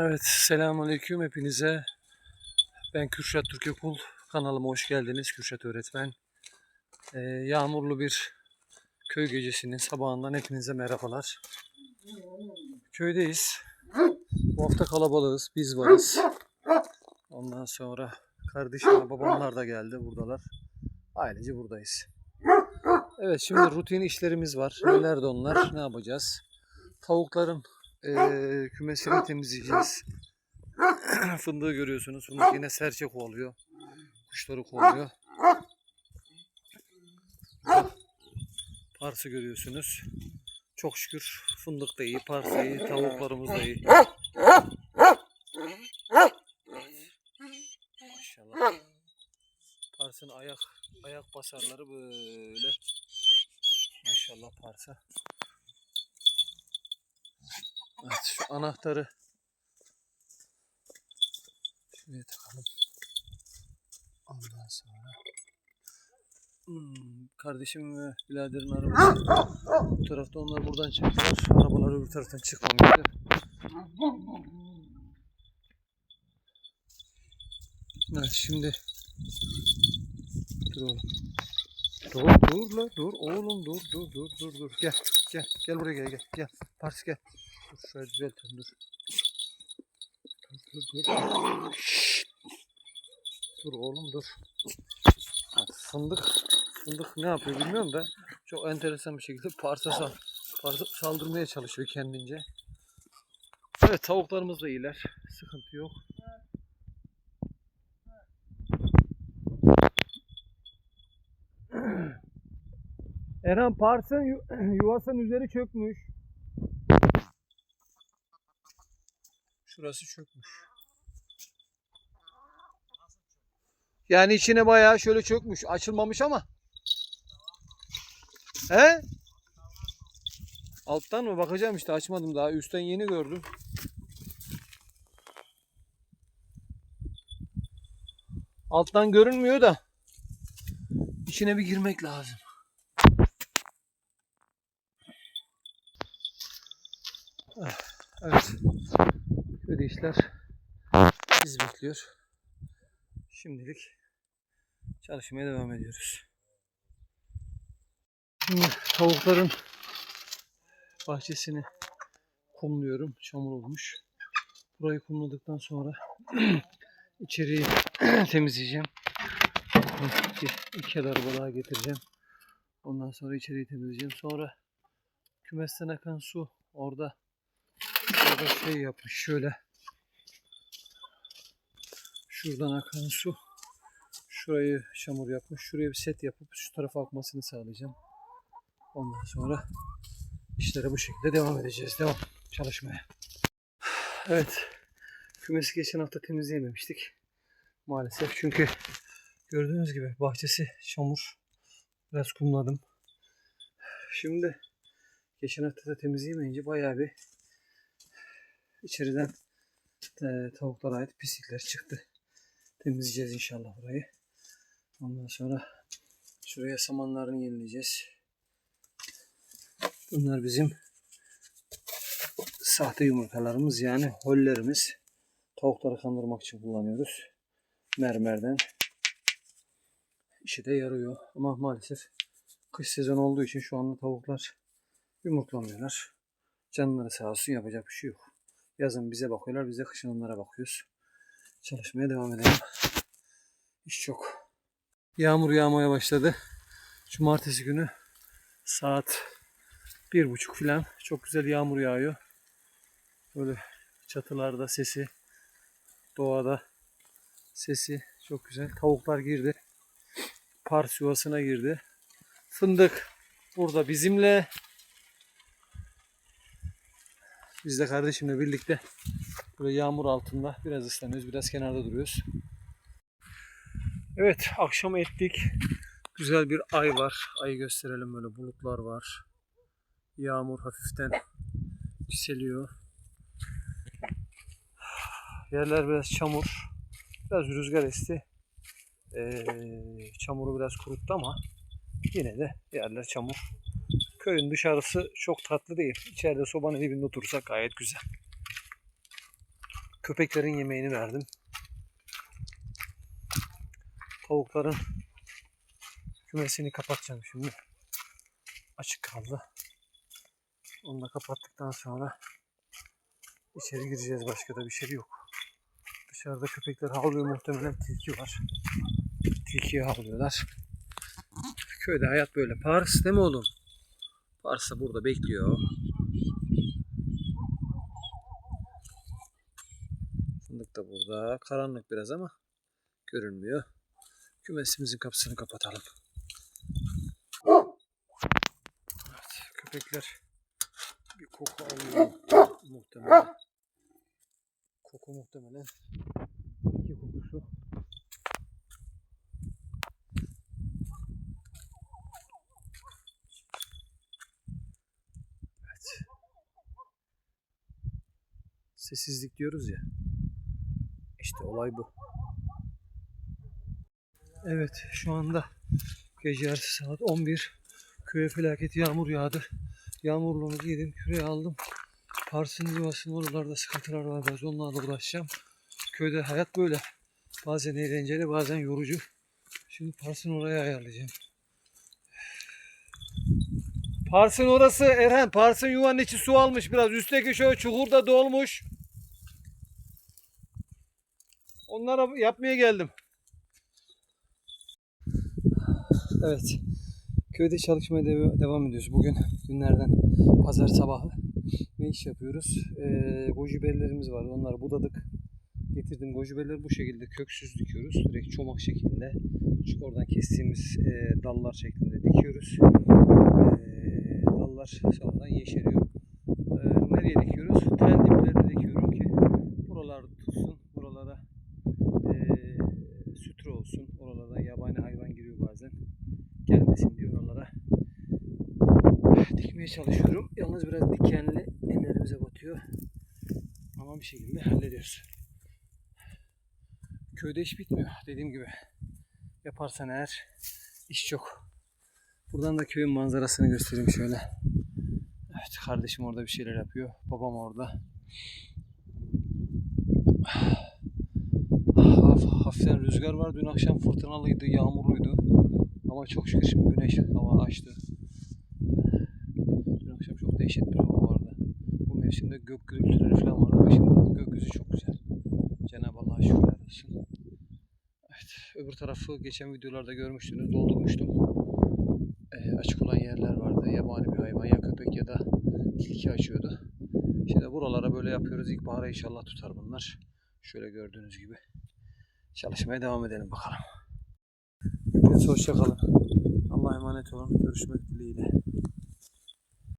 Evet, selamünaleyküm hepinize. Ben Kürşat Türkekul. Kanalıma hoş geldiniz Kürşat Öğretmen. Ee, yağmurlu bir köy gecesinin sabahından hepinize merhabalar. Köydeyiz. Bu hafta kalabalığız, biz varız. Ondan sonra kardeşim babamlar da geldi, buradalar. Ailece buradayız. Evet, şimdi rutin işlerimiz var. Neler onlar, ne yapacağız? Tavukların eee kümesini temizleyeceğiz. Fındığı görüyorsunuz. Fındık yine serçe kovalıyor. Kuşları kovalıyor. Parsı görüyorsunuz. Çok şükür fındık da iyi, pars da iyi, tavuklarımız da iyi. Maşallah. Parsın ayak ayak basarları böyle. Maşallah parsa. Evet şu anahtarı şuraya takalım. Ondan sonra hmm, kardeşim ve biraderin arabası bu tarafta onlar buradan çıktılar. Arabalar öbür taraftan çıkmamıştı. Evet şimdi dur oğlum. Dur dur la dur oğlum dur dur dur dur dur gel gel gel buraya gel gel gel Pars gel. Dur şöyle düzeltelim dur. Dur dur dur. Dur oğlum dur. Fındık fındık ne yapıyor bilmiyorum da çok enteresan bir şekilde parça sal, parça saldırmaya çalışıyor kendince. Evet tavuklarımız da iyiler. Sıkıntı yok. Erhan Pars'ın yu- yuvasının üzeri çökmüş. Şurası çökmüş. Yani içine bayağı şöyle çökmüş. Açılmamış ama. He? Alttan mı? Bakacağım işte açmadım daha. Üstten yeni gördüm. Alttan görünmüyor da. İçine bir girmek lazım. Evet. İşler biz bekliyor. Şimdilik çalışmaya devam ediyoruz. Şimdi tavukların bahçesini kumluyorum. Çamur olmuş. Burayı kumladıktan sonra içeriği temizleyeceğim. İki, iki araba daha getireceğim. Ondan sonra içeriği temizleyeceğim. Sonra kümesten akan su orada Burada şey yapmış şöyle. Şuradan akan su. Şurayı çamur yapmış. Şuraya bir set yapıp şu tarafa akmasını sağlayacağım. Ondan sonra işlere bu şekilde devam edeceğiz. Devam çalışmaya. Evet. Kümesi geçen hafta temizleyememiştik. Maalesef çünkü gördüğünüz gibi bahçesi çamur. Biraz kumladım. Şimdi geçen hafta da temizleyemeyince bayağı bir içeriden e, tavuklara ait pislikler çıktı. Temizleyeceğiz inşallah burayı. Ondan sonra şuraya samanlarını yenileyeceğiz. Bunlar bizim sahte yumurtalarımız yani hollerimiz. Tavukları kandırmak için kullanıyoruz. Mermerden. İşe de yarıyor. Ama maalesef kış sezonu olduğu için şu anda tavuklar yumurtlamıyorlar. Canları sağ olsun yapacak bir şey yok. Yazın bize bakıyorlar, biz de kışın onlara bakıyoruz. Çalışmaya devam edelim. İş çok. Yağmur yağmaya başladı. Cumartesi günü saat bir buçuk filan çok güzel yağmur yağıyor. Böyle çatılarda sesi, doğada sesi çok güzel. Tavuklar girdi. Pars yuvasına girdi. Fındık burada bizimle. Biz de kardeşimle birlikte böyle yağmur altında biraz ıslanıyoruz. Biraz kenarda duruyoruz. Evet akşam ettik. Güzel bir ay var. Ayı gösterelim böyle bulutlar var. Yağmur hafiften çiseliyor. Yerler biraz çamur. Biraz rüzgar esti. Ee, çamuru biraz kuruttu ama yine de yerler çamur. Köyün dışarısı çok tatlı değil. İçeride sobanın dibinde oturursak gayet güzel. Köpeklerin yemeğini verdim. Tavukların kümesini kapatacağım şimdi. Açık kaldı. Onu da kapattıktan sonra içeri gireceğiz. Başka da bir şey yok. Dışarıda köpekler havlıyor muhtemelen tilki var. Tilkiye havlıyorlar. Köyde hayat böyle. Paris değil mi oğlum? Paris da burada bekliyor. Fındık da burada. Karanlık biraz ama görünmüyor. Kümesimizin kapısını kapatalım. Evet, köpekler bir koku alıyor muhtemelen. Koku muhtemelen tilki kokusu. Evet. Sessizlik diyoruz ya. İşte olay bu. Evet şu anda gece yarısı saat 11. Köye felaket yağmur yağdı. Yağmurluğumuzu yedim. Küreği aldım. Pars'ın yuvasının oralarda sıkıntılar var. Biraz onlarla uğraşacağım. Köyde hayat böyle. Bazen eğlenceli bazen yorucu. Şimdi Pars'ın oraya ayarlayacağım. Pars'ın orası Erhan. Pars'ın yuvanın içi su almış biraz. Üstteki şöyle çukurda dolmuş. Onlara yapmaya geldim. Evet. Köyde çalışmaya dev- devam ediyoruz. Bugün günlerden pazar sabahı ne iş yapıyoruz? Ee, gojiberlerimiz vardı. Onları budadık. Getirdim gojiberleri bu şekilde köksüz dikiyoruz. Direkt çomak şeklinde. Şu oradan kestiğimiz e, dallar şeklinde dikiyoruz. Ee, dallar sonradan yeşeriyor. Dikmeye çalışıyorum. Yalnız biraz dikenli ellerimize batıyor. Ama bir şekilde hallediyoruz. Köyde iş bitmiyor. Dediğim gibi yaparsan eğer iş çok. Buradan da köyün manzarasını göstereyim şöyle. Evet kardeşim orada bir şeyler yapıyor. Babam orada. Haf- hafiften rüzgar var. Dün akşam fırtınalıydı, yağmurluydu. Ama çok şükür şimdi güneş hava açtı. Dehşet bir hava vardı. Bu mevsimde gök gürültüleri falan vardı ama şimdi gökyüzü çok güzel. Cenab-ı Allah'a şükürler olsun. Evet, öbür tarafı geçen videolarda görmüştünüz, doldurmuştum. Ee, açık olan yerler vardı. Yabani bir hayvan ya köpek ya da tilki açıyordu. Şimdi buralara böyle yapıyoruz. İlkbahara inşallah tutar bunlar. Şöyle gördüğünüz gibi. Çalışmaya devam edelim bakalım. Hepiniz hoşça kalın. Allah'a emanet olun. Görüşmek